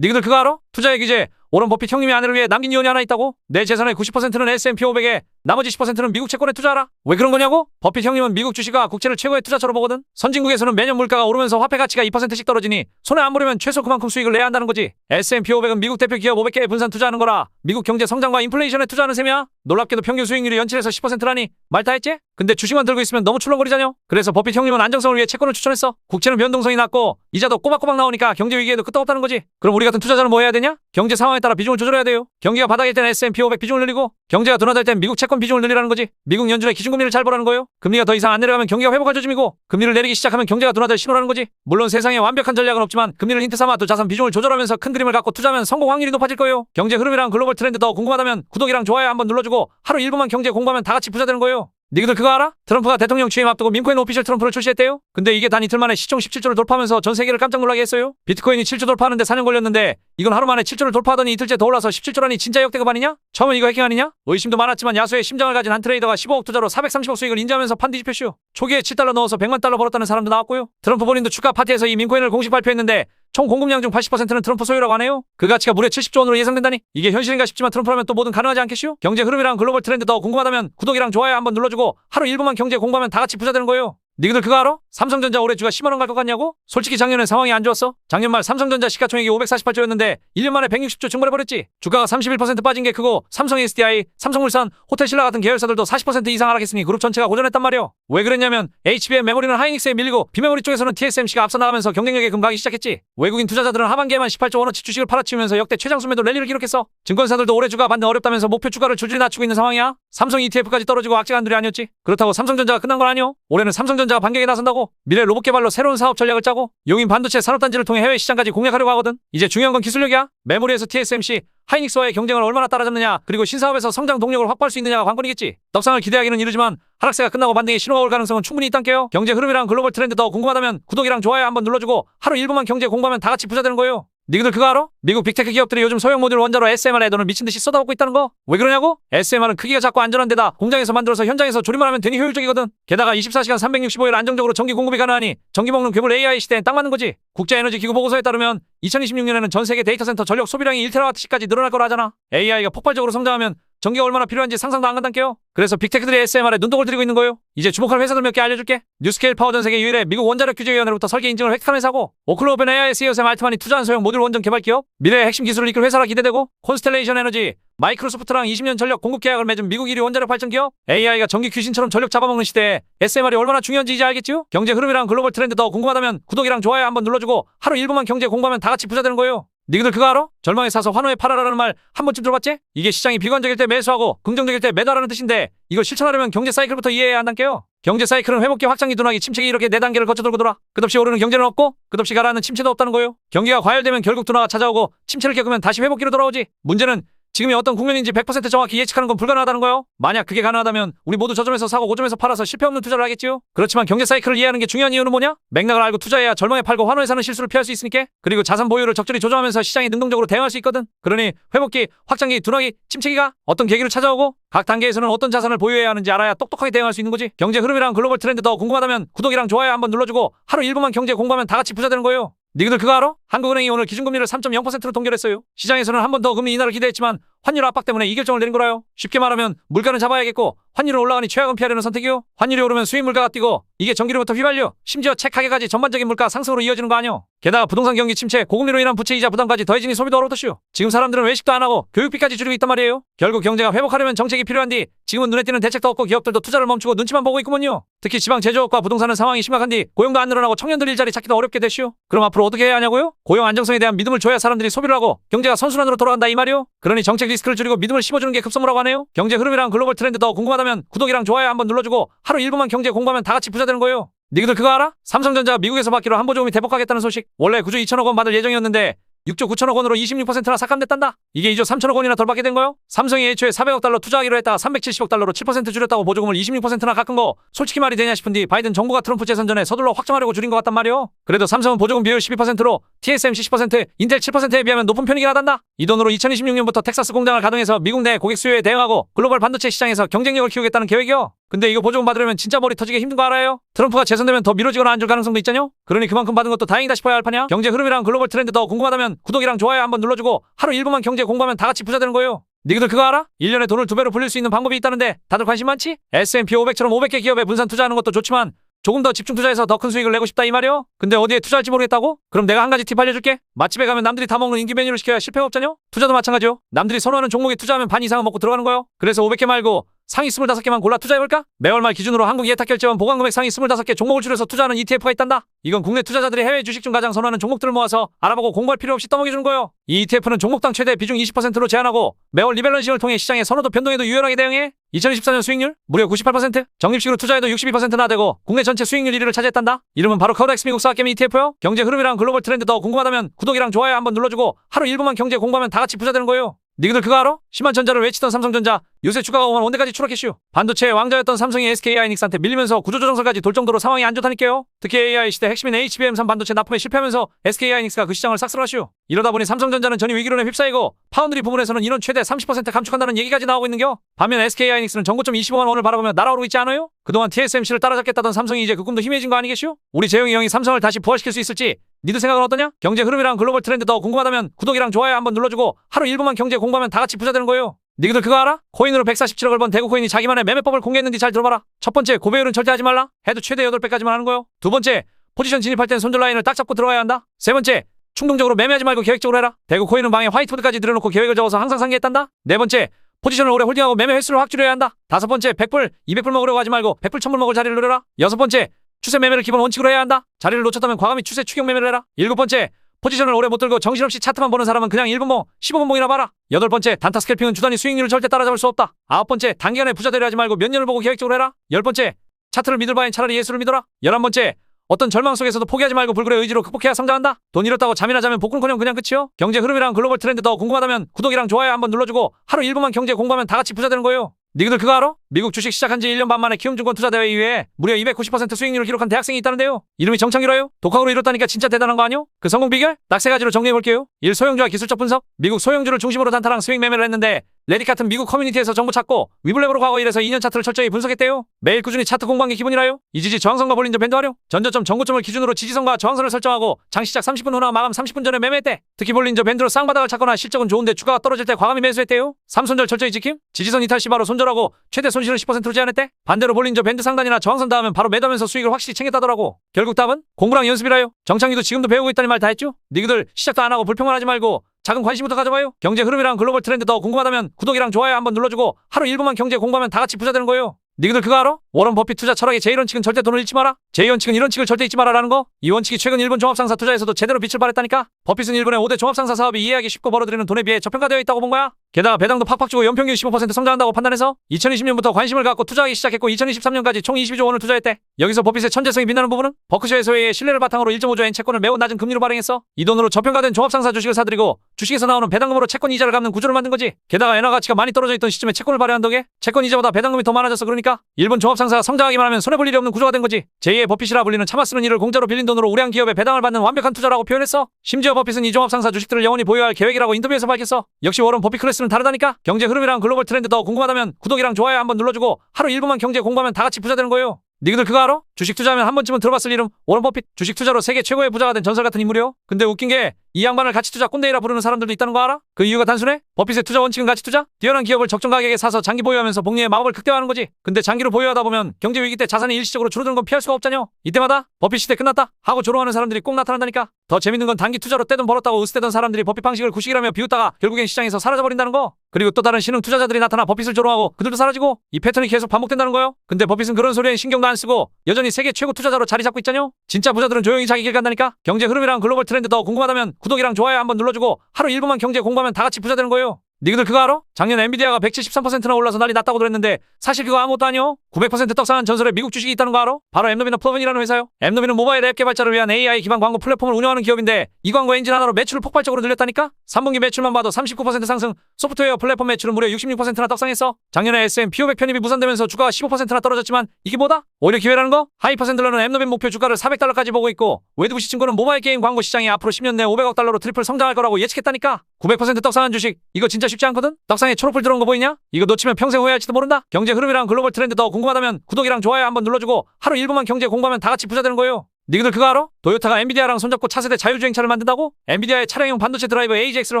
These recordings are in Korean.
니들 그거 알아? 투자의 규제. 오런 버핏 형님의 아내를 위해 남긴 이혼이 하나 있다고? 내 재산의 90%는 S&P 500에 나머지 10%는 미국 채권에 투자하라. 왜 그런 거냐고? 버핏 형님은 미국 주식과 국채를 최고의 투자처로 보거든. 선진국에서는 매년 물가가 오르면서 화폐 가치가 2%씩 떨어지니 손에 안 보려면 최소 그만큼 수익을 내야 한다는 거지. S&P 500은 미국 대표 기업 500개에 분산 투자하는 거라. 미국 경제 성장과 인플레이션에 투자하는 셈이야. 놀랍게도 평균 수익률이 연칠에서 10%라니 말 다 했지? 근데 주식만 들고 있으면 너무 출렁거리잖여. 그래서 버핏 형님은 안정성을 위해 채권을 추천했어. 국채는 변동성이 낮고 이자도 꼬박꼬박 나오니까 경제 위기에도 끄떡없다는 거지. 그럼 우리 같은 투자자는 뭐 해야 되냐? 경제 상황에 따라 비중을 조절해야 돼요. 경기가 바닥일 땐 S&P 500 비중을 늘리고 경제가 둔화될 땐 미국 채권 비중을 늘리라는 거지. 미국 연준의 기준금리를 잘 보라는 거예요. 금리가 더 이상 안 내려가면 경기가 회복할 조짐이고 금리를 내리기 시작하면 경제가 둔화될 신호라는 거지. 물론 세상에 완벽한 전략은 없지만 금리를 힌트 삼아 또 자산 비중을 조절하면서 큰 그림을 갖고 투자하면 성공 확률이 높아질 거예요. 경제 흐름이랑 글로벌 트렌드 더 궁금하다면 구독이랑 좋아요 한번 눌러주고 하루 1분만 경제 공부하면 다 같이 부자 되는 거예요. 니들 그거 알아? 트럼프가 대통령 취임 앞두고 민코인 오피셜 트럼프를 출시했대요. 근데 이게 단 이틀 만에 시총 17조를 돌파하면서 전 세계를 깜짝 놀라게 했어요. 비트코인이 7조 돌파하는데 4년 걸렸는데 이건 하루 만에 7조를 돌파하더니 이틀째 더 올라서 17조라니 진짜 역대급 아니냐? 처음엔 이거 해킹 아니냐? 의심도 많았지만 야수의 심장을 가진 한 트레이더가 15억 투자로 430억 수익을 인지하면서 판 뒤집혔슈. 초기에 7달러 넣어서 100만 달러 벌었다는 사람도 나왔고요. 트럼프 본인도 축하 파티에서 이 민코인을 공식 발표했는데 총 공급량 중 80%는 트럼프 소유라고 하네요. 그 가치가 무려 70조 원으로 예상된다니 이게 현실인가 싶지만 트럼프라면 또 뭐든 가능하지 않겠슈? 경제 흐름이랑 글로벌 트렌드 더 궁금하다면 구독이랑 좋아요 한번 눌러주고 하루 1분만 경제 공부하면 다 같이 부자 되는 거예요. 니들 그거 알아? 삼성전자 올해 주가 10만 원 갈 것 같냐고? 솔직히 작년엔 상황이 안 좋았어. 작년 말 삼성전자 시가총액이 548조였는데 1년 만에 160조 증발해버렸지. 주가가 31% 빠진 게 크고 삼성 SDI, 삼성물산, 호텔신라 같은 계열사들도 40% 이상 하락했으니 그룹 전체가 고전했단 말이오. 왜 그랬냐면 HBM 메모리는 하이닉스에 밀리고 비메모리 쪽에서는 TSMC가 앞서 나가면서 경쟁력에 금가기 시작했지. 외국인 투자자들은 하반기에만 18조 원어치 주식을 팔아치우면서 역대 최장 수 매도 랠리를 기록했어. 증권사들도 올해 주가 반등 어렵다면서 목표 주가를 줄줄이 낮추고 있는 상황이야. 삼성 ETF까지 떨어지고 악재간둘이 아니었지. 그렇다고 삼성전자가 끝난 건 아니오. 올해는 삼성전자가 반격에 나선다고. 미래 로봇 개발로 새로운 사업 전략을 짜고 용인 반도체 산업단지를 통해 해외 시장까지 공략하려고 하거든. 이제 중요한 건 기술력이야. 메모리에서 TSMC, 하이닉스와의 경쟁을 얼마나 따라잡느냐, 그리고 신사업에서 성장 동력을 확보할 수 있느냐가 관건이겠지. 떡상을 기대하기는 이르지만 하락세가 끝나고 반등의 신호가 올 가능성은 충분히 있단께요. 경제 흐름이랑 글로벌 트렌드 더 궁금하다면 구독이랑 좋아요 한번 눌러주고 하루 1분만 경제 공부하면 다 같이 부자 되는 거예요. 니들 그거 알아? 미국 빅테크 기업들이 요즘 소형 모듈 원자로 SMR에 돈을 미친 듯이 쏟아붓고 있다는 거? 왜 그러냐고? SMR은 크기가 작고 안전한 데다 공장에서 만들어서 현장에서 조립만 하면 되니 효율적이거든. 게다가 24시간 365일 안정적으로 전기 공급이 가능하니 전기 먹는 괴물 AI 시대엔 딱 맞는 거지. 국제에너지기구 보고서에 따르면 2026년에는 전 세계 데이터 센터 전력 소비량이 1테라와트시까지 늘어날 거라 하잖아. AI가 폭발적으로 성장하면 전기가 얼마나 필요한지 상상도 안 간단께요. 그래서 빅테크들이 SMR에 눈독을 들이고 있는 거예요. 이제 주목할 회사들 몇 개 알려줄게. 뉴스케일 파워 전 세계 유일의 미국 원자력 규제위원회로부터 설계 인증을 획득한 회사고 오클로벤 AI CEO샘 알트만이 투자한 소형 모듈 원전 개발 기업 미래의 핵심 기술을 이끌 회사라 기대되고 콘스텔레이션 에너지 마이크로소프트랑 20년 전력 공급 계약을 맺은 미국 1위 원자력 발전 기업 AI가 전기 귀신처럼 전력 잡아먹는 시대에 SMR이 얼마나 중요한지 이제 알겠지요? 경제 흐름이랑 글로벌 트렌드 더 궁금하다면 구독이랑 좋아요 한번 눌러주고 하루 1분만 경제 공부하면 다 같이 부자 되는 거예요. 니들 그거 알아? 절망에 사서 환호에 팔아라라는 말 한 번쯤 들어봤지? 이게 시장이 비관적일 때 매수하고 긍정적일 때 매도하라는 뜻인데 이걸 실천하려면 경제 사이클부터 이해해야 한단께요. 경제 사이클은 회복기 확장기 둔하기 침체기 이렇게 네 단계를 거쳐 돌고 돌아 끝없이 오르는 경제는 없고 끝없이 가라앉는 침체도 없다는 거예요. 경기가 과열되면 결국 둔화가 찾아오고 침체를 겪으면 다시 회복기로 돌아오지. 문제는 지금이 어떤 국면인지 100% 정확히 예측하는 건 불가능하다는 거예요. 만약 그게 가능하다면 우리 모두 저점에서 사고 고점에서 팔아서 실패 없는 투자를 하겠지요. 그렇지만 경제 사이클을 이해하는 게 중요한 이유는 뭐냐? 맥락을 알고 투자해야 절망에 팔고 환호에 사는 실수를 피할 수 있으니까. 그리고 자산 보유를 적절히 조정하면서 시장에 능동적으로 대응할 수 있거든. 그러니 회복기, 확장기, 둔화기, 침체기가 어떤 계기를 찾아오고 각 단계에서는 어떤 자산을 보유해야 하는지 알아야 똑똑하게 대응할 수 있는 거지. 경제 흐름이랑 글로벌 트렌드 더 궁금하다면 구독이랑 좋아요 한번 눌러주고 하루 1분만 경제 공부하면 다 같이 부자 되는 거예요. 니들 그거 알아? 한국은행이 오늘 기준금리를 3.0%로 동결했어요. 시장에서는 한 번 더 금리 인하를 기대했지만 환율 압박 때문에 이 결정을 내린 거라요. 쉽게 말하면 물가는 잡아야겠고 환율은 올라가니 최악은 피하려는 선택이요. 환율이 오르면 수입 물가가 뛰고 이게 전기료부터 휘발유, 심지어 책 가게까지 전반적인 물가 상승으로 이어지는 거 아니요. 게다가 부동산 경기 침체, 고금리로 인한 부채 이자 부담까지 더해지니 소비도 어렵더슈. 지금 사람들은 외식도 안 하고 교육비까지 줄이고 있단 말이에요. 결국 경제가 회복하려면 정책이 필요한디 지금은 눈에 띄는 대책도 없고 기업들도 투자를 멈추고 눈치만 보고 있구먼요. 특히 지방 제조업과 부동산은 상황이 심각한디 고용도 안 늘어나고 청년들 일자리 찾기도 어렵게 되슈. 그럼 앞으로 어떻게 해야 하냐고요? 고용 안정성에 대한 믿음을 줘야 사람들이 소비를 하고 경제가 선순환으로 돌아간다 이 말이요. 그러니 정책 리스크를 줄이고 믿음을 심어주는 게 급선무라고 하네요. 경제 흐름이랑 글로벌 트렌드 더 궁금하다면 구독이랑 좋아요 한번 눌러주고 하루 1분만 경제 공부하면 다 같이 부자 되는 거예요. 니들 그거 알아? 삼성전자가 미국에서 받기로 한보조금이 대폭하겠다는 소식. 원래 9조 2천억 원 받을 예정이었는데 6조 9천억 원으로 26%나 삭감됐단다. 이게 2조 3천억 원이나 덜 받게 된 거요? 삼성이 애초에 400억 달러 투자하기로 했다가 370억 달러로 7% 줄였다고 보조금을 26%나 깎은 거 솔직히 말이 되냐 싶은디 바이든 정부가 트럼프 재선 전에 서둘러 확정하려고 줄인 것 같단 말이오. 그래도 삼성은 보조금 비율 12%로 TSMC 10%, 인텔 7%에 비하면 높은 편이긴 하단다. 이 돈으로 2026년부터 텍사스 공장을 가동해서 미국 내 고객 수요에 대응하고 글로벌 반도체 시장에서 경쟁력을 키우겠다는 계획이요. 근데 이거 보조금 받으려면 진짜 머리 터지게 힘든 거 알아요? 트럼프가 재선되면 더 미뤄지거나 안 줄 가능성도 있잖요? 그러니 그만큼 받은 것도 다행이다 싶어야 할 판이야? 경제 흐름이랑 글로벌 트렌드 더 궁금하다면 구독이랑 좋아요 한번 눌러주고 하루 1분만 경제 공부하면 다 같이 부자 되는 거예요. 니들 그거 알아? 1년에 돈을 두 배로 불릴 수 있는 방법이 있다는데 다들 관심 많지? S&P 500처럼 500개 기업에 분산 투자하는 것도 좋지만 조금 더 집중 투자해서 더 큰 수익을 내고 싶다 이 말이요? 근데 어디에 투자할지 모르겠다고? 그럼 내가 한 가지 팁 알려줄게. 맛집에 가면 남들이 다 먹는 인기 메뉴를 시켜야 실패가 없잖요? 투자도 마찬가지요. 남들이 선호하는 종목에 투자하면 반 이상은 먹고 들어가는 거요. 그래서 500개 말고 상위 25개만 골라 투자해볼까? 매월 말 기준으로 한국 예탁 결제원 보관금액 상위 25개 종목을 줄여서 투자하는 ETF가 있단다. 이건 국내 투자자들이 해외 주식 중 가장 선호하는 종목들을 모아서 알아보고 공부할 필요 없이 떠먹여주는 거요. 이 ETF는 종목당 최대 비중 20%로 제한하고 매월 리밸런싱을 통해 시장의 선호도 변동에도 유연하게 대응해 2014년 수익률 무려 98%, 적립식으로 투자해도 62%나 되고 국내 전체 수익률 1위를 차지했단다. 이름은 바로 커렉스 미국 사게임 ETF요. 경제 흐름이랑 글로벌 트렌드 더 궁금하다면 구독이랑 좋아요 한번 눌러주고 하루 1분만 경제 공부하면 다 같이 부자 되는 거예요. 니들 그거 알아? 심한 전자를 외치던 삼성전자 요새 주가가 오만 원대까지 추락했슈. 반도체의 왕자였던 삼성이 SK 하이닉스한테 밀리면서 구조조정설까지 돌 정도로 상황이 안 좋다니까요. 특히 AI 시대 핵심인 HBM3 반도체 납품에 실패하면서 SK 하이닉스가 그 시장을 싹쓸어하슈. 이러다 보니 삼성전자는 전이 위기론에 휩싸이고 파운드리 부분에서는 인원 최대 30% 감축한다는 얘기까지 나오고 있는겨. 반면 SK 하이닉스는 전고점 25만 원을 바라보며 날아오르고 있지 않아요? 그동안 TSMC를 따라잡겠다던 삼성이 이제 그 꿈도 희미해진 거 아니겠슈? 우리 재용이 형이 삼성을 다시 부활시킬 수 있을지 니들 생각은 어떠냐? 경제 흐름이랑 글로벌 트렌드 더 궁금하다면 구독이랑 좋아요 한번 눌러주고 하루 1분만 경제 공부하면 다 같이 부자 되는 거예요. 니들 그거 알아? 코인으로 147억을 번 대구 코인이 자기만의 매매법을 공개했는지 잘 들어봐라. 첫 번째 고배율은 절대 하지 말라. 해도 최대 8배까지만 하는 거요. 두 번째 포지션 진입할 땐 손절 라인을 딱 잡고 들어가야 한다. 세 번째 충동적으로 매매하지 말고 계획적으로 해라. 대구 코인은 방에 화이트보드까지 늘어놓고 계획을 적어서 항상 상기했단다. 네 번째 포지션을 오래 홀딩하고 매매 횟수를 확 줄여야 한다. 다섯 번째 100불, 200불 먹으려고 하지 말고 100불, 1000불 먹을 자리를 노려라. 여섯 번째 추세 매매를 기본 원칙으로 해야 한다. 자리를 놓쳤다면 과감히 추세 추격 매매를 해라. 일곱 번째 포지션을 오래 못 들고 정신없이 차트만 보는 사람은 그냥 1분봉, 15분 봉이나 봐라. 여덟 번째 단타 스캘핑은 주단위 수익률을 절대 따라잡을 수 없다. 아홉 번째 단기간에 부자 되려 하지 말고 몇 년을 보고 계획적으로 해라. 열 번째 차트를 믿을 바엔 차라리 예수를 믿어라. 열한 번째 어떤 절망 속에서도 포기하지 말고 불굴의 의지로 극복해야 성장한다. 돈 잃었다고 잠이나 자면 복근커녕 그냥 끝이요. 경제 흐름이랑 글로벌 트렌드 더 궁금하다면 구독이랑 좋아요 한번 눌러주고 하루 1분만 경제 공부하면 다 같이 부자 되는 거예요. 니들 그거 알아? 미국 주식 시작한 지 1년 반 만에 키움증권 투자대회 이외에 무려 290% 수익률을 기록한 대학생이 있다는데요. 이름이 정창기로요? 독학으로 이뤘다니까 진짜 대단한 거 아니요? 그 성공 비결? 딱 세 가지로 정리해볼게요. 1. 소형주와 기술적 분석. 미국 소형주를 중심으로 단타랑 스윙 매매를 했는데 레디 같은 미국 커뮤니티에서 정보 찾고 위블랩으로 과거 일에서 2년 차트를 철저히 분석했대요. 매일 꾸준히 차트 공부한 게 기본이라요. 이 지지 저항선과 볼린저 밴드 활용. 전저점 전고점을 기준으로 지지선과 저항선을 설정하고 장 시작 30분 후나 마감 30분 전에 매매했대. 특히 볼린저 밴드로 쌍바닥을 찾거나 실적은 좋은데 주가가 떨어질 때 과감히 매수했대요. 삼손절 철저히 지킴. 지지선 이탈 시 바로 손절하고 최대 손실은 10%로 제한했대. 반대로 볼린저 밴드 상단이나 저항선 닿으면 바로 매도하면서 수익을 확실히 챙겼다더라고. 결국 답은 공부랑 연습이라요. 정창기도 지금도 배우고 있다니 말다 했죠? 니그들 시작도 안 하고 불평만 하지 말고 작은 관심부터 가져봐요. 경제 흐름이랑 글로벌 트렌드 더 궁금하다면 구독이랑 좋아요 한번 눌러주고 하루 1분만 경제 공부하면 다 같이 부자 되는 거예요. 니들 그거 알아? 워런 버핏 투자 철학의 제1원칙은 절대 돈을 잃지 마라. 제2원칙은 이런 칙을 절대 잊지 마라라는 거. 이 원칙이 최근 일본 종합상사 투자에서도 제대로 빛을 발했다니까. 버핏은 일본의 5대 종합상사 사업이 이해하기 쉽고 벌어들이는 돈에 비해 저평가되어 있다고 본 거야. 게다가 배당도 팍팍 주고 연평균 15% 성장한다고 판단해서 2020년부터 관심을 갖고 투자하기 시작했고 2023년까지 총 22조 원을 투자했대. 여기서 버핏의 천재성이 빛나는 부분은 버크셔에서의 신뢰를 바탕으로 1.5조엔 채권을 매우 낮은 금리로 발행했어. 이 돈으로 저평가된 종합상사 주식을 사들이고 주식에서 나오는 배당금으로 채권 이자를 갚는 구조를 만든 거지. 게다가 엔화 가치가 많이 떨어져 있던 시점에 채권을 발행한 덕에 채권 이자보다 배당금이 더 많아졌어 그러니까 일본 종합상사가 성장하기만 하면 손해볼 일이 없는 구조가 된 거지. 제2의 버핏이라 불리는 차마 쓰는 일을 공짜로 빌린 돈으로 우량 기업에 배당을 받는 완벽한 투자라고 표현했어. 심지어 버핏은 이 종합상사 주식들을 영원히 보유할 계획이라고 인터뷰에서 밝혔어. 역시 워런 버핏 클래스 는 다르다니까. 경제 흐름이랑 글로벌 트렌드 더 궁금하다면 구독이랑 좋아요 한번 눌러주고 하루 1분만 경제 공부하면 다 같이 부자 되는 거예요. 니들 그거 알아? 주식 투자하면 한 번쯤은 들어봤을 이름 워런 버핏 주식 투자로 세계 최고의 부자가 된 전설 같은 인물이요. 근데 웃긴 게 이 양반을 가치 투자 꼰대이라 부르는 사람들도 있다는 거 알아? 그 이유가 단순해? 버핏의 투자 원칙은 가치 투자? 뛰어난 기업을 적정 가격에 사서 장기 보유하면서 복리의 마법을 극대화하는 거지. 근데 장기로 보유하다 보면 경제 위기 때 자산이 일시적으로 줄어드는 건 피할 수가 없잖여. 이때마다 버핏 시대 끝났다 하고 조롱하는 사람들이 꼭 나타난다니까. 더 재밌는 건 단기 투자로 떼돈 벌었다고 으스대던 사람들이 버핏 방식을 구식이라며 비웃다가 결국엔 시장에서 사라져버린다는 거. 그리고 또 다른 신흥 투자자들이 나타나 버핏을 조롱하고 그들도 사라지고 이 패턴이 계속 반복된다는 거요. 근데 버핏은 그런 소리엔 신경도 안 쓰고 여전히 세계 최고 투자자로 자리 잡고 있잖요. 진짜 부자들은 조용히 자기 길 간다니까. 경제 흐름이랑 글로벌 트렌드 더 궁금하다면 구독이랑 좋아요 한번 눌러주고 하루 1분만 경제 공부하면 다 같이 부자 되는 거예요. 니들 그거 알아? 작년 엔비디아가 173%나 올라서 난리 났다고 들었는데 사실 그거 아무것도 아니요. 900% 떡상한 전설의 미국 주식이 있다는 거 알아? 바로 엠노비너 플러븐이라는 회사요. 엠노비는 모바일 앱 개발자를 위한 AI 기반 광고 플랫폼을 운영하는 기업인데 이 광고 엔진 하나로 매출을 폭발적으로 늘렸다니까? 3분기 매출만 봐도 39% 상승, 소프트웨어 플랫폼 매출은 무려 66%나 떡상했어. 작년에 S&P 500 편입이 무산되면서 주가가 15%나 떨어졌지만 이게 뭐다? 오히려 기회라는 거? 하이퍼샌들러는 엠노빈 목표 주가를 400달러까지 보고 있고 웨드부시 친구는 모바일 게임 광고 시장이 앞으로 10년 내 500억 달러로 트리플 성장할 거라고 예측했다니까? 900% 떡상한 주식 이거 진짜 쉽지 않거든? 떡상에 초록불 들어온 거 보이냐? 이거 놓치면 평생 후회할지도 모른다 경제 흐름이랑 글로벌 트렌드 더 궁금하다면 구독이랑 좋아요 한번 눌러주고 하루 1분만 경제 공부하면 다 같이 부자 되는 거예요 니들 그거 알아? 도요타가 엔비디아랑 손잡고 차세대 자율주행차를 만든다고? 엔비디아의 차량용 반도체 드라이버 AGX를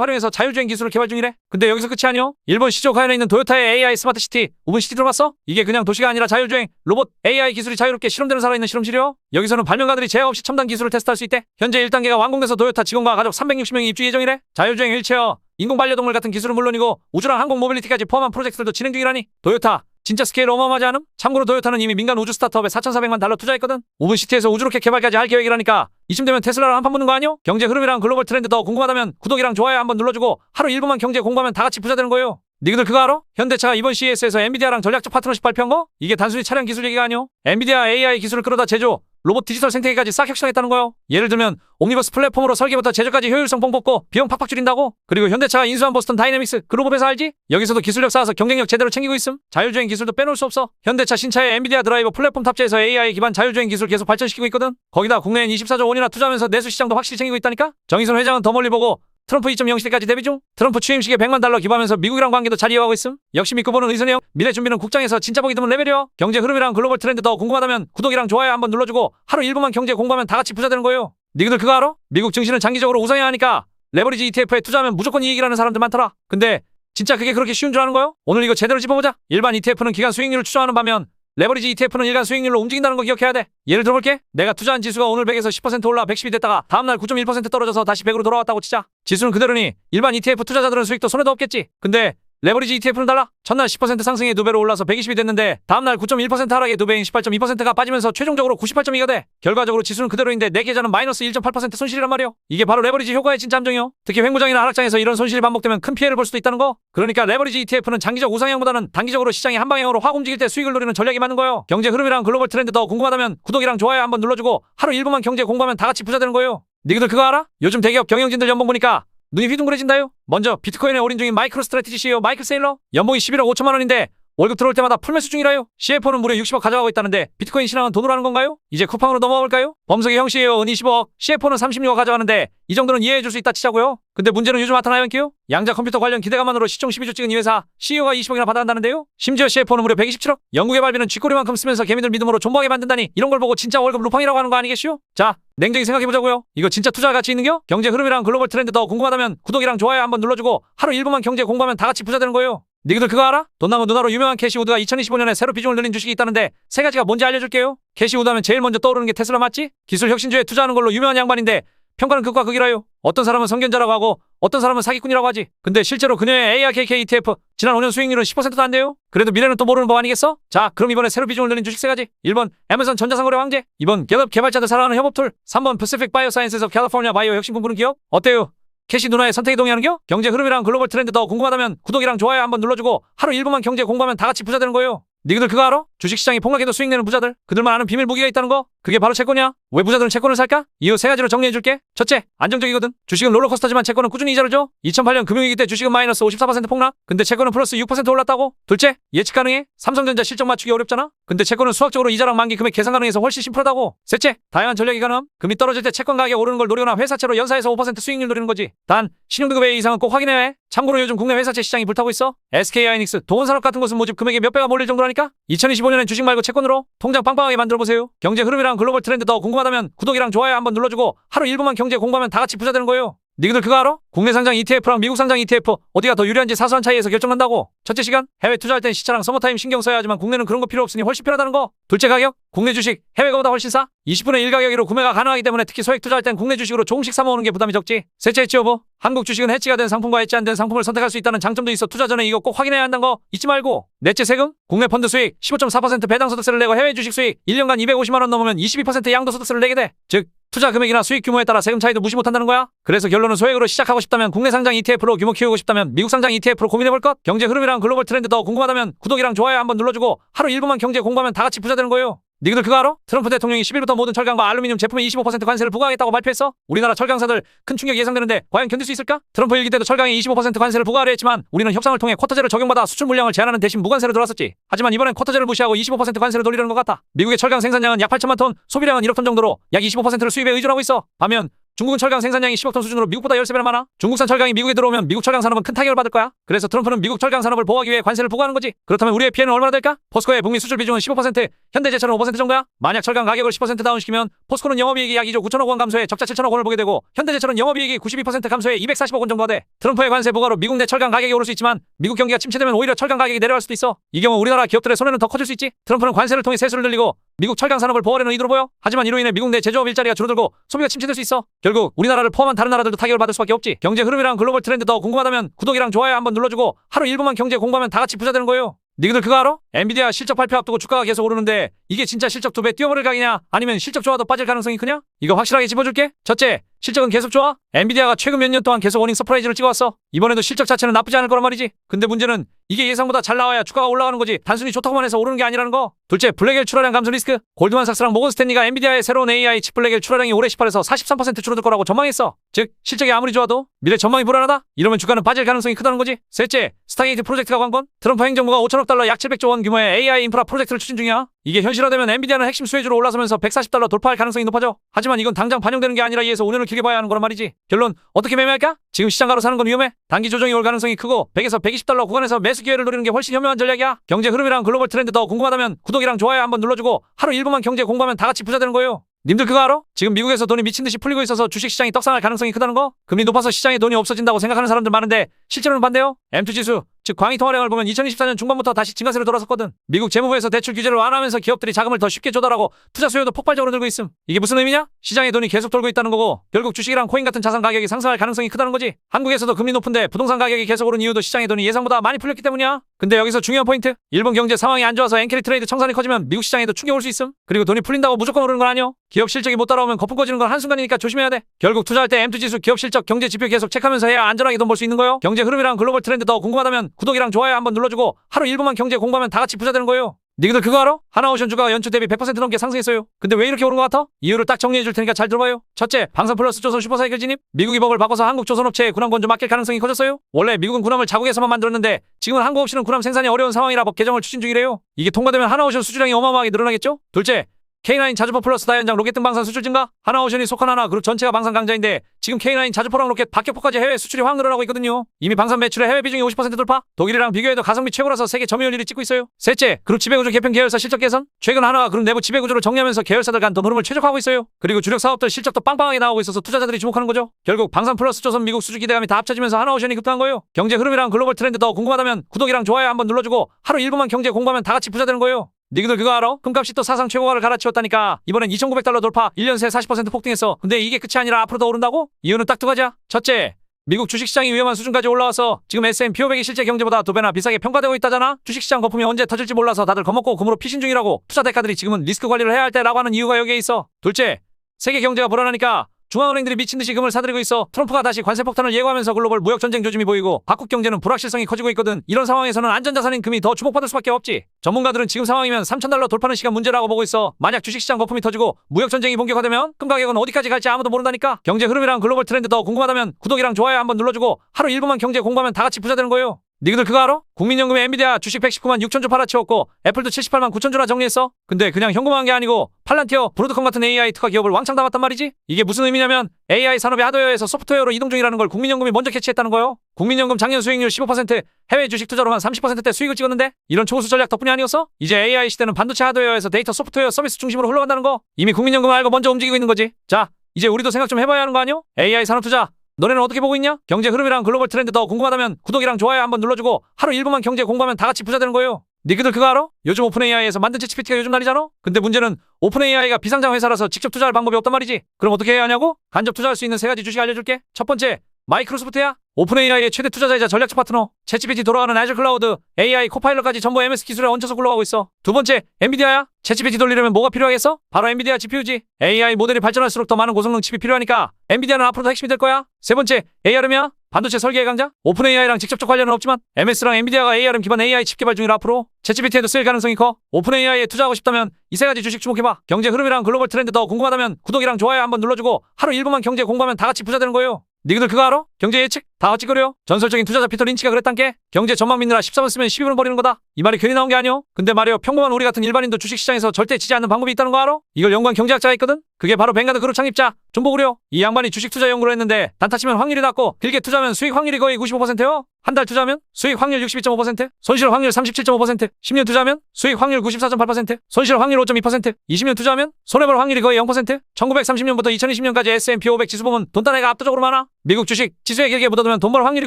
활용해서 자율주행 기술을 개발 중이래 근데 여기서 끝이 아니오 일본 시조 가현에 있는 도요타의 AI 스마트 시티 우분 시티 들어봤어? 이게 그냥 도시가 아니라 자율주행 로봇 AI 기술이 자유롭게 실험되는 살아있는 실험실이요 여기서는 발명가들이 제약 없이 첨단 기술을 테스트할 수 있대 현재 1단계가 완공돼서 도요타 직원과 가족 360명이 입주 예정이래 자율주행 휠체어 인공 반려동물 같은 기술은 물론이고 우주랑 항공 모빌리티까지 포함한 프로젝트들도 진행 중이라니 도요타 진짜 스케일 어마어마하지 않음? 참고로 도요타는 이미 민간 우주 스타트업에 4,400만 달러 투자했거든 우분시티에서 우주로켓 개발까지 할 계획이라니까 이쯤 되면 테슬라랑 한판 붙는 거 아니요? 경제 흐름이랑 글로벌 트렌드 더 궁금하다면 구독이랑 좋아요 한번 눌러주고 하루 1분만 경제 공부하면 다 같이 부자 되는 거예요 니들 그거 알아? 현대차가 이번 CES에서 엔비디아랑 전략적 파트너십 발표한 거? 이게 단순히 차량 기술 얘기가 아니오 엔비디아 AI 기술을 끌어다 제조 로봇 디지털 생태계까지 싹 혁신했다는 거요. 예를 들면 옴니버스 플랫폼으로 설계부터 제조까지 효율성 뽕 뽑고 비용 팍팍 줄인다고. 그리고 현대차가 인수한 보스턴 다이내믹스 글로벌 회사 알지? 여기서도 기술력 쌓아서 경쟁력 제대로 챙기고 있음. 자율주행 기술도 빼놓을 수 없어. 현대차 신차에 엔비디아 드라이버 플랫폼 탑재해서 AI 기반 자율주행 기술 계속 발전시키고 있거든. 거기다 국내엔 24조 원이나 투자하면서 내수 시장도 확실히 챙기고 있다니까. 정의선 회장은 더 멀리 보고 트럼프 2.0 시대까지 대비 중 트럼프 취임식에 100만 달러 기부하면서 미국이랑 관계도 잘 이어가고 있음? 역시 믿고 보는 의선이 형 미래 준비는 국장에서 진짜 보기 드문 레벨이요. 경제 흐름이랑 글로벌 트렌드 더 궁금하다면 구독이랑 좋아요 한번 눌러주고 하루 1분만 경제 공부하면 다 같이 부자 되는 거예요. 니들 그거 알아? 미국 증시는 장기적으로 우상해야 하니까 레버리지 ETF에 투자하면 무조건 이익이라는 사람들 많더라. 근데 진짜 그게 그렇게 쉬운 줄 아는 거요? 오늘 이거 제대로 짚어보자. 일반 ETF는 기간 수익률을 추정하는 반면 레버리지 ETF는 일간 수익률로 움직인다는 거 기억해야 돼. 예를 들어볼게. 내가 투자한 지수가 오늘 100에서 10% 올라 110이 됐다가 다음날 9.1% 떨어져서 다시 100으로 돌아왔다고 치자. 지수는 그대로니 일반 ETF 투자자들은 수익도 손해도 없겠지. 근데 레버리지 ETF는 달라. 전날 10% 상승에 두 배로 올라서 120이 됐는데 다음날 9.1% 하락에 두 배인 18.2%가 빠지면서 최종적으로 98.2가 돼. 결과적으로 지수는 그대로인데 내 계좌는 마이너스 1.8% 손실이란 말이오. 이게 바로 레버리지 효과의 진짜 함정이요. 특히 횡보장이나 하락장에서 이런 손실이 반복되면 큰 피해를 볼 수도 있다는 거. 그러니까 레버리지 ETF는 장기적 우상향보다는 단기적으로 시장이 한 방향으로 확 움직일 때 수익을 노리는 전략이 맞는 거예요. 경제 흐름이랑 글로벌 트렌드 더 궁금하다면 구독이랑 좋아요 한번 눌러주고 하루 1분만 경제 공부하면 다 같이 부자 되는 거예요. 니들 그거 알아? 요즘 대기업 경영진들 연봉 보니까 눈이 휘둥그레진다요. 먼저 비트코인에 올인 중인 마이크로 스트래티지 CEO 마이클 세일러 연봉이 11억 5천만 원인데 월급 들어올 때마다 풀매수 중이라요. CFO는 무려 60억 가져가고 있다는데 비트코인 신앙은 돈으로 하는 건가요? 이제 쿠팡으로 넘어가 볼까요? 범석의 형 CEO 은 20억, CFO는 36억 가져가는데 이 정도는 이해해 줄 수 있다 치자고요. 근데 문제는 요즘 하이언키요? 양자 컴퓨터 관련 기대감만으로 시총 12조 찍은 이 회사 CEO가 20억이나 받아간다는데요? 심지어 CFO는 무려 127억? 연구 개발비는 쥐꼬리만큼 쓰면서 개미들 믿음으로 존버하게 만든다니 이런 걸 보고 진짜 월급 루팡이라고 하는 거 아니겠슈? 자, 냉정히 생각해보자고요. 이거 진짜 투자 가치 있는겨? 경제 흐름이랑 글로벌 트렌드 더 궁금하다면 구독이랑 좋아요 한번 눌러주고 하루 1분만 경제 공부하면 다 같이 부자 되는 거예요. 니들 그거 알아? 돈 남은 누나로 유명한 캐시우드가 2025년에 새로 비중을 늘린 주식이 있다는데 세 가지가 뭔지 알려줄게요. 캐시우드 하면 제일 먼저 떠오르는 게 테슬라 맞지? 기술 혁신주에 투자하는 걸로 유명한 양반인데 평가는 극과 극이라요. 어떤 사람은 성견자라고 하고 어떤 사람은 사기꾼이라고 하지. 근데 실제로 그녀의 ARKK ETF 지난 5년 수익률은 10%도 안 돼요. 그래도 미래는 또 모르는 법 아니겠어? 자, 그럼 이번에 새로 비중을 늘린 주식 세 가지. 1번 애마존 전자상거래 왕제. 2번 갤럽 개발자들 사랑하는 협업 툴. 3번 퍼시픽 바이오사이언스에서 캘리포니아 바이오 혁신 꿈꾸는 기업. 어때요? 캐시 누나의 선택에 동의하는겨? 경제 흐름이랑 글로벌 트렌드 더 궁금하다면 구독이랑 좋아요 한번 눌러주고 하루 1분만 경제 공부하면 다 같이 부자 되는 거예요. 니들 그거 알아? 주식시장이 폭락해도 수익 내는 부자들? 그들만 아는 비밀 무기가 있다는 거? 그게 바로 채권이야? 왜 부자들은 채권을 살까? 이유 세 가지로 정리해줄게. 첫째 안정적이거든. 주식은 롤러코스터지만 채권은 꾸준히 이자를 줘. 2008년 금융위기 때 주식은 마이너스 54% 폭락. 근데 채권은 플러스 6% 올랐다고. 둘째 예측 가능해? 삼성전자 실적 맞추기 어렵잖아? 근데 채권은 수학적으로 이자랑 만기 금액 계산 가능해서 훨씬 심플하다고. 셋째 다양한 전략이 가능함? 금이 떨어질 때 채권 가격 오르는 걸 노리거나 회사채로 연사해서 5% 수익률 노리는 거지. 단 신용등급 A 이상은 꼭 확인해야 해. 참고로 요즘 국내 회사채 시장이 불타고 있어. SK하이닉스 도원산업 같은 곳은 모집 금액의 몇 배가 몰릴 정도라니까? 2025 년엔 주식 말고 채권으로 통장 빵빵하게 만들어보세요. 경제 흐름이랑 글로벌 트렌드 더 궁금하다면 구독이랑 좋아요 한번 눌러주고 하루 1분만 경제 공부하면 다 같이 부자 되는 거예요 니들 그거 알아? 국내 상장 ETF랑 미국 상장 ETF 어디가 더 유리한지 사소한 차이에서 결정난다고. 첫째 시간 해외 투자할 땐 시차랑 서머타임 신경 써야 하지만 국내는 그런 거 필요 없으니 훨씬 편하다는 거. 둘째 가격 국내 주식 해외 거보다 훨씬 싸. 20분의 1 가격으로 구매가 가능하기 때문에 특히 소액 투자할 땐 국내 주식으로 조금씩 사 모으는 게 부담이 적지. 셋째 해치 여보 한국 주식은 해치가 된 상품과 해치 안 된 상품을 선택할 수 있다는 장점도 있어 투자 전에 이거 꼭 확인해야 한다는 거. 잊지 말고. 넷째 세금 국내 펀드 수익 15.4% 배당 소득세를 내고 해외 주식 수익 1년간 250만 원 넘으면 22% 양도 소득세를 내게 돼 즉 투자 금액이나 수익 규모에 따라 세금 차이도 무시 못한다는 거야. 그래서 결론은 소액으로 시작하고 싶다면 국내 상장 ETF로 규모 키우고 싶다면 미국 상장 ETF로 고민해볼 것. 경제 흐름이랑 글로벌 트렌드 더 궁금하다면 구독이랑 좋아요 한번 눌러주고 하루 1분만 경제 공부하면 다 같이 부자 되는 거예요. 니들 그거 알아? 트럼프 대통령이 10일부터 모든 철강과 알루미늄 제품에 25% 관세를 부과하겠다고 발표했어. 우리나라 철강사들 큰 충격이 예상되는데 과연 견딜 수 있을까? 트럼프 일기 때도 철강에 25% 관세를 부과하려 했지만 우리는 협상을 통해 쿼터제를 적용받아 수출 물량을 제한하는 대신 무관세로 들어왔었지. 하지만 이번엔 쿼터제를 무시하고 25% 관세를 돌리려는 것 같아. 미국의 철강 생산량은 약 8천만 톤, 소비량은 1억 톤 정도로 약 25%를 수입에 의존하고 있어. 반면 중국은 철강 생산량이 10억 톤 수준으로 미국보다 13배나 많아. 중국산 철강이 미국에 들어오면 미국 철강 산업은 큰 타격을 받을 거야. 그래서 트럼프는 미국 철강 산업을 보호하기 위해 관세를 부과하는 거지. 그렇다면 우리의 피해는 얼마나 될까? 포스코의 북미 수출 비중은 15%, 현대제철은 5% 정도야. 만약 철강 가격을 10% 다운시키면 포스코는 영업이익이 약 2조 9천억 원 감소해 적자 7천억 원을 보게 되고 현대제철은 영업이익이 92% 감소해 240억 원 정도가 돼. 트럼프의 관세 부과로 미국 내 철강 가격이 오를 수 있지만 미국 경기가 침체되면 오히려 철강 가격이 내려갈 수도 있어. 이 경우 우리나라 기업들의 손해는 더 커질 수 있지. 트럼프는 관세를 통해 세수를 늘리고 미국 철강 산업을 보호하려는 의도로 보여. 하지만 이로 인해 미국 내 제조업 일자리가 줄어들고 소비가 침체될 수 있어. 결국 우리나라를 포함한 다른 나라들도 타격을 받을 수밖에 없지. 경제 흐름이랑 글로벌 트렌드 더 궁금하다면 구독이랑 좋아요 한번 눌러주고 하루 1분만 경제 공부하면 다 같이 부자 되는 거예요. 니들 그거 알아? 엔비디아 실적 발표 앞두고 주가가 계속 오르는데 이게 진짜 실적 두 배 뛰어버릴 각이냐? 아니면 실적 좋아도 빠질 가능성이 크냐? 이거 확실하게 짚어줄게. 첫째, 실적은 계속 좋아. 엔비디아가 최근 몇 년 동안 계속 어닝 서프라이즈를 찍어왔어. 이번에도 실적 자체는 나쁘지 않을 거란 말이지. 근데 문제는 이게 예상보다 잘 나와야 주가가 올라가는 거지. 단순히 좋다고만 해서 오르는 게 아니라는 거. 둘째, 블랙엘 출하량 감소 리스크. 골드만삭스랑 모건 스탠리가 엔비디아의 새로운 AI 칩 블랙엘 출하량이 올해 18에서 43% 줄어들 거라고 전망했어. 즉, 실적이 아무리 좋아도 미래 전망이 불안하다? 이러면 주가는 빠질 가능성이 크다는 거지. 셋째, 스타게이트 프로젝트가 관건. 트럼프 행정부가 5천억 달러 약 700조 원 규모의 AI 인프라 프로젝트를 추진 중이야. 이게 현실화되면 엔비디아는 핵심 수혜주로 올라서면서 140달러 돌파할 가능성이 높아져. 하지만 이건 당장 반영되는 게 아니라 이에서 5년을 길게 봐야 하는 거란 말이지. 결론 어떻게 매매할까? 지금 시장가로 사는 건 위험해. 단기 조정이 올 가능성이 크고 100에서 120달러 구간에서 매수 기회를 노리는 게 훨씬 현명한 전략이야. 경제 흐름이랑 글로벌 트렌드 더 궁금하다면 구독이랑 좋아요 한번 눌러주고 하루 1분만 경제 공부하면 다 같이 부자 되는 거예요. 님들 그거 알아? 지금 미국에서 돈이 미친 듯이 풀리고 있어서 주식시장이 떡상할 가능성이 크다는 거? 금리 높아서 시장에 돈이 없어진다고 생각하는 사람들 많은데 실제로는 반대요. M2 지수, 즉 광의 통화량을 보면 2024년 중반부터 다시 증가세로 돌아섰거든. 미국 재무부에서 대출 규제를 완화하면서 기업들이 자금을 더 쉽게 조달하고 투자 수요도 폭발적으로 늘고 있음. 이게 무슨 의미냐? 시장에 돈이 계속 돌고 있다는 거고 결국 주식이랑 코인 같은 자산 가격이 상승할 가능성이 크다는 거지. 한국에서도 금리 높은데 부동산 가격이 계속 오른 이유도 시장에 돈이 예상보다 많이 풀렸기 때문이야. 근데 여기서 중요한 포인트. 일본 경제 상황이 안 좋아서 엔캐리 트레이드 청산이 커지면 미국 시장에도 충격 올 수 있음. 그리고 돈이 풀린다고 무조건 오르는 건 아니요. 기업 실적이 못 따라오면 거품 꺼지는 건 한순간이니까 조심해야 돼. 결국 투자할 때 M2 지수 기업 실적 경제 지표 계속 체크하면서 해야 안전하게 돈 벌 수 있는 거요. 경제 흐름이랑 글로벌 트렌드 더 궁금하다면 구독이랑 좋아요 한번 눌러주고 하루 1분만 경제 공부하면 다 같이 부자 되는 거예요. 니들 그거 알아? 하나오션 주가가 연초 대비 100% 넘게 상승했어요. 근데 왜 이렇게 오른 것 같아? 이유를 딱 정리해 줄 테니까 잘 들어봐요. 첫째, 방산 플러스 조선 슈퍼사이클 진입. 미국이 법을 바꿔서 한국 조선업체에 군함 건조 맡길 가능성이 커졌어요. 원래 미국은 군함을 자국에서만 만들었는데 지금은 한국 없이는 군함 생산이 어려운 상황이라 법 개정을 추진 중이래요. 이게 통과되면 하나오션 수주량이 어마어마하게 늘어나겠죠? 둘째, K9 자주포 플러스 다연장 로켓 등 방산 수출 증가? 하나오션이 속한 하나 그룹 전체가 방산 강자인데 지금 K9 자주포랑 로켓 박격포까지 해외 수출이 확 늘어나고 있거든요. 이미 방산 매출의 해외 비중이 50% 돌파? 독일이랑 비교해도 가성비 최고라서 세계 점유율 1위 찍고 있어요. 셋째 그룹 지배구조 개편 계열사 실적 개선? 최근 하나가 그룹 내부 지배구조를 정리하면서 계열사들 간 돈 흐름을 최적화하고 있어요. 그리고 주력 사업들 실적도 빵빵하게 나오고 있어서 투자자들이 주목하는 거죠. 결국 방산 플러스 조선 미국 수주 기대감이 다 합쳐지면서 하나오션이 급등한 거예요. 경제 흐름이랑 글로벌 트렌드 더 궁금하다면 구독이랑 좋아요 한번 눌러주고 하루 1분만 경제 공부하면 다 같이 부자 되는 거예요 니들 그거 알아? 금값이 또 사상 최고가를 갈아치웠다니까. 이번엔 2900달러 돌파. 1년 새 40% 폭등했어. 근데 이게 끝이 아니라 앞으로 더 오른다고? 이유는 딱 두 가지야. 첫째 미국 주식시장이 위험한 수준까지 올라와서 지금 S&P 500이 실제 경제보다 두 배나 비싸게 평가되고 있다잖아? 주식시장 거품이 언제 터질지 몰라서 다들 겁먹고 금으로 피신 중이라고 투자 대가들이 지금은 리스크 관리를 해야 할 때라고 하는 이유가 여기에 있어. 둘째 세계 경제가 불안하니까 중앙은행들이 미친 듯이 금을 사들이고 있어 트럼프가 다시 관세 폭탄을 예고하면서 글로벌 무역 전쟁 조짐이 보이고 각국 경제는 불확실성이 커지고 있거든. 이런 상황에서는 안전자산인 금이 더 주목받을 수밖에 없지. 전문가들은 지금 상황이면 3천 달러 돌파는 시간 문제라고 보고 있어. 만약 주식시장 거품이 터지고 무역 전쟁이 본격화되면 금 가격은 어디까지 갈지 아무도 모른다니까. 경제 흐름이랑 글로벌 트렌드 더 궁금하다면 구독이랑 좋아요 한번 눌러주고 하루 1분만 경제 공부하면 다 같이 부자 되는 거예요 니들 그거 알아? 국민연금에 엔비디아 주식 119만 6천주 팔아치웠고 애플도 78만 9천주나 정리했어. 근데 그냥 현금화한 게 아니고 팔란티어, 브로드컴 같은 AI 특화 기업을 왕창 담았단 말이지. 이게 무슨 의미냐면 AI 산업이 하드웨어에서 소프트웨어로 이동 중이라는 걸 국민연금이 먼저 캐치했다는 거요. 국민연금 작년 수익률 15%, 해외 주식 투자로만 30%대 수익을 찍었는데 이런 초수 전략 덕분이 아니었어? 이제 AI 시대는 반도체 하드웨어에서 데이터 소프트웨어 서비스 중심으로 흘러간다는 거. 이미 국민연금 알고 먼저 움직이고 있는 거지. 자, 이제 우리도 생각 좀 해봐야 하는 거 아니요? AI 산업 투자 너네는 어떻게 보고 있냐? 경제 흐름이랑 글로벌 트렌드 더 궁금하다면 구독이랑 좋아요 한번 눌러주고 하루 1분만 경제 공부하면 다 같이 부자 되는 거예요. 니그들 그거 알아? 요즘 오픈AI에서 만든 챗GPT가 요즘 난리잖아? 근데 문제는 오픈AI가 비상장 회사라서 직접 투자할 방법이 없단 말이지. 그럼 어떻게 해야 하냐고? 간접 투자할 수 있는 세 가지 주식 알려줄게. 첫 번째, 마이크로소프트야. 오픈AI의 최대 투자자이자 전략적 파트너. 챗GPT 돌아가는 애저 클라우드, AI, 코파일럿까지 전부 MS 기술에 얹혀서 굴러가고 있어. 두 번째, 엔비디아야. 챗GPT 돌리려면 뭐가 필요하겠어? 바로 엔비디아 GPU지. AI 모델이 발전할수록 더 많은 고성능 칩이 필요하니까 엔비디아는 앞으로도 핵심이 될 거야. 세 번째, ARM이야. 반도체 설계의 강자? 오픈AI랑 직접적 관련은 없지만 MS랑 엔비디아가 ARM 기반 AI 칩 개발 중이라 앞으로 챗GPT에도 쓸 가능성이 커. 오픈AI에 투자하고 싶다면 이 세 가지 주식 주목해봐. 경제 흐름이랑 글로벌 트렌드 더 궁금하다면 구독이랑 좋아요 한번 눌러주고 하루 1분만 경제 공부하면 다 같이 부자 되는 거예요. 니들 그거 알아? 경제 예측? 다 어찌거려? 전설적인 투자자 피터 린치가 그랬단 게 경제 전망 믿느라 14번 쓰면 12분 버리는 거다 이 말이 괜히 나온 게 아니오 근데 말이요 평범한 우리 같은 일반인도 주식시장에서 절대 지지 않는 방법이 있다는 거 알아? 이걸 연구한 경제학자가 있거든? 그게 바로 뱅가드 그룹 창립자 존보구려 이 양반이 주식 투자 연구를 했는데 단타 치면 확률이 낮고 길게 투자하면 수익 확률이 거의 95%요 한 달 투자하면 수익 확률 62.5% 손실 확률 37.5% 10년 투자하면 수익 확률 94.8% 손실 확률 5.2% 20년 투자하면 손해볼 확률이 거의 0% 1930년부터 2020년까지 S&P 500 지수 보면 돈 단위가 압도적으로 많아. 미국 주식 지수에 길게 묻어두면 돈 벌 확률이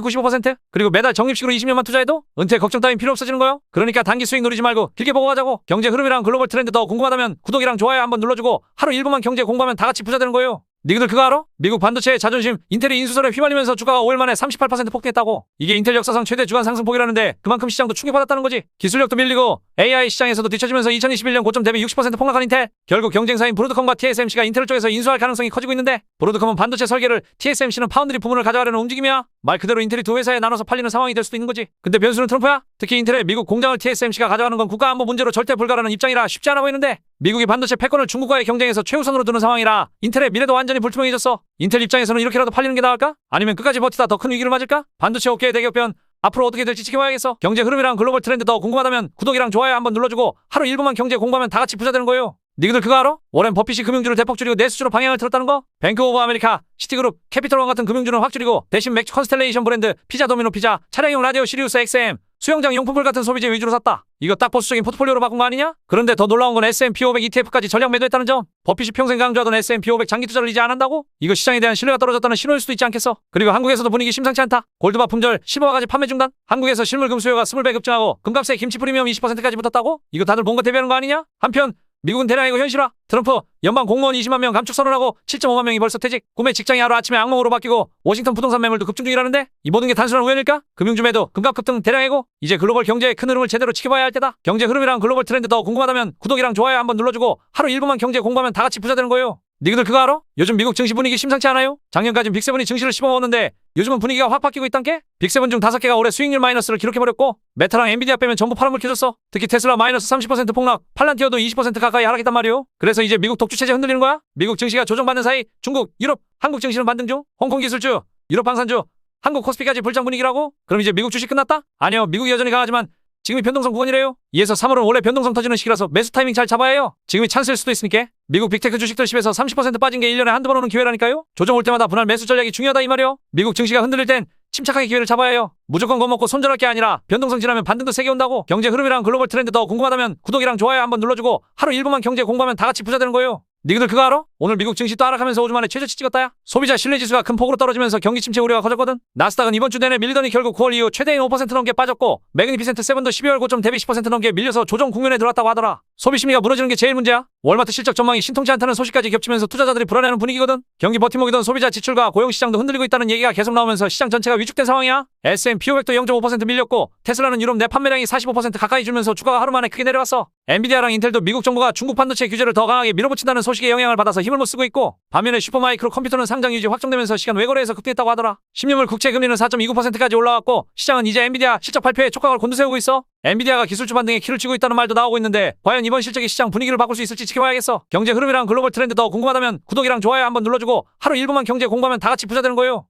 95% 그리고 매달 적립식으로 20년만 투자해도 은퇴 걱정 따윈 필요 없어지는 거요. 그러니까 단기 수익 노리지 말고 길게 보고 가자고. 경제 흐름이랑 글로벌 트렌드 더 궁금하다면 구독이랑 좋아요 한번 눌러주고 하루 1분만 경제 공부하면 다 같이 부자 되는 거예요 니들 그거 알아? 미국 반도체의 자존심 인텔이 인수설에 휘말리면서 주가가 5일 만에 38% 폭등했다고. 이게 인텔 역사상 최대 주간 상승폭이라는데 그만큼 시장도 충격받았다는 거지. 기술력도 밀리고 AI 시장에서도 뒤처지면서 2021년 고점 대비 60% 폭락한 인텔. 결국 경쟁사인 브로드컴과 TSMC가 인텔을 쪽에서 인수할 가능성이 커지고 있는데 브로드컴은 반도체 설계를 TSMC는 파운드리 부문을 가져가려는 움직임이야. 말 그대로 인텔이 두 회사에 나눠서 팔리는 상황이 될 수도 있는 거지. 근데 변수는 트럼프야? 특히 인텔의 미국 공장을 TSMC가 가져가는 건 국가 안보 문제로 절대 불가라는 입장이라 쉽지 않아 보이는데 미국이 반도체 패권을 중국과의 경쟁에서 최우선으로 두는 상황이라 인텔의 미래도 완전히 불투명해졌어 인텔 입장에서는 이렇게라도 팔리는 게 나을까? 아니면 끝까지 버티다 더 큰 위기를 맞을까? 반도체 업계의 대격변 앞으로 어떻게 될지 지켜봐야겠어 경제 흐름이랑 글로벌 트렌드 더 궁금하다면 구독이랑 좋아요 한번 눌러주고 하루 1분만 경제 공부하면 다 같이 부자 되는 거예요 니들 그거 알아? 워렌 버핏이 금융주를 대폭 줄이고 내수주로 방향을 틀었다는 거? 뱅크 오브 아메리카, 시티그룹, 캐피털원 같은 금융주는 확 줄이고 대신 맥주 컨스텔레이션 브랜드, 피자 도미노 피자, 차량용 라디오 시리우스 XM, 수영장 용품들 같은 소비재 위주로 샀다. 이거 딱 보수적인 포트폴리오로 바꾼 거 아니냐? 그런데 더 놀라운 건 S&P 500 ETF까지 전략 매도했다는 점. 버핏이 평생 강조하던 S&P 500 장기 투자를 이제 안 한다고? 이거 시장에 대한 신뢰가 떨어졌다는 신호일 수도 있지 않겠어? 그리고 한국에서도 분위기 심상치 않다. 골드바 품절 15화 가지 판매 중단. 한국에서 실물금 수요가 20배 급증하고 금값에 김치 프리미엄 20%까지 붙었다고? 이거 다들 본거 대비하는 거 아니냐? 한편 미국은 대량 이고 현실화. 트럼프 연방 공무원 20만 명 감축 선언하고 7.5만 명이 벌써 퇴직. 구매 직장이 하루 아침에 악몽으로 바뀌고 워싱턴 부동산 매물도 급증 중이라는데 이 모든 게 단순한 우연일까? 금융주 매도, 금값 급등 대량 이고 이제 글로벌 경제의 큰 흐름을 제대로 지켜봐야 할 때다. 경제 흐름이랑 글로벌 트렌드 더 궁금하다면 구독이랑 좋아요 한번 눌러주고 하루 1분만 경제 공부하면 다 같이 부자 되는 거예요. 니들 그거 알아? 요즘 미국 증시 분위기 심상치 않아요? 작년까진 빅세븐이 증시를 씹어먹었는데 요즘은 분위기가 확 바뀌고 있단게? 빅세븐 중 다섯 개가 올해 수익률 마이너스를 기록해버렸고 메타랑 엔비디아 빼면 전부 파란불 켜졌어. 특히 테슬라 마이너스 30% 폭락, 팔란티어도 20% 가까이 하락했단 말이오. 그래서 이제 미국 독주 체제 흔들리는 거야? 미국 증시가 조정받는 사이 중국, 유럽, 한국 증시는 반등 중, 홍콩 기술주, 유럽 방산주, 한국 코스피까지 불장 분위기라고? 그럼 이제 미국 주식 끝났다? 아니요, 미국이 여전히 강하지만 지금이 변동성 구간이래요. 이에서 3월은 원래 변동성 터지는 시기라서 매수 타이밍 잘 잡아야 해요. 지금이 찬스일 수도 있으니까. 미국 빅테크 주식들 10에서 30% 빠진 게 1년에 한두 번 오는 기회라니까요. 조정 올 때마다 분할 매수 전략이 중요하다 이 말이요. 미국 증시가 흔들릴 땐 침착하게 기회를 잡아야 해요. 무조건 겁먹고 손절할 게 아니라 변동성 지나면 반등도 세게 온다고. 경제 흐름이랑 글로벌 트렌드 더 궁금하다면 구독이랑 좋아요 한번 눌러주고 하루 1분만 경제 공부하면 다 같이 부자 되는 거예요. 니들 그거 알아? 오늘 미국 증시 또 하락하면서 5주 만에 최저치 찍었다야? 소비자 신뢰지수가 큰 폭으로 떨어지면서 경기 침체 우려가 커졌거든? 나스닥은 이번 주 내내 밀리더니 결국 9월 이후 최대인 5% 넘게 빠졌고 매그니피센트 세븐도 12월 고점 대비 10% 넘게 밀려서 조정 국면에 들어왔다고 하더라. 소비 심리가 무너지는 게 제일 문제야. 월마트 실적 전망이 신통치 않다는 소식까지 겹치면서 투자자들이 불안해하는 분위기거든. 경기 버팀목이던 소비자 지출과 고용 시장도 흔들리고 있다는 얘기가 계속 나오면서 시장 전체가 위축된 상황이야. S&P 500도 0.5% 밀렸고 테슬라는 유럽 내 판매량이 45% 가까이 줄면서 주가가 하루 만에 크게 내려왔어. 엔비디아랑 인텔도 미국 정부가 중국 반도체 규제를 더 강하게 밀어붙인다는 소식에 영향을 받아서 힘을 못 쓰고 있고 반면에 슈퍼마이크로 컴퓨터는 상장 유지 확정되면서 시간 외거래에서 급등했다고 하더라. 10년물 국채 금리는 4.29%까지 올라왔고 시장은 이제 엔비디아 실적 발표에 촉각을 곤두세우고 있어. 엔비디아가 기술 주 반등에 키를 치고 있다는 말도 나오고 있는데 과연 이번 실적이 시장 분위기를 바꿀 수 있을지 지켜봐야겠어. 경제 흐름이랑 글로벌 트렌드 더 궁금하다면 구독이랑 좋아요 한번 눌러주고 하루 1분만 경제 공부하면 다 같이 부자 되는 거예요.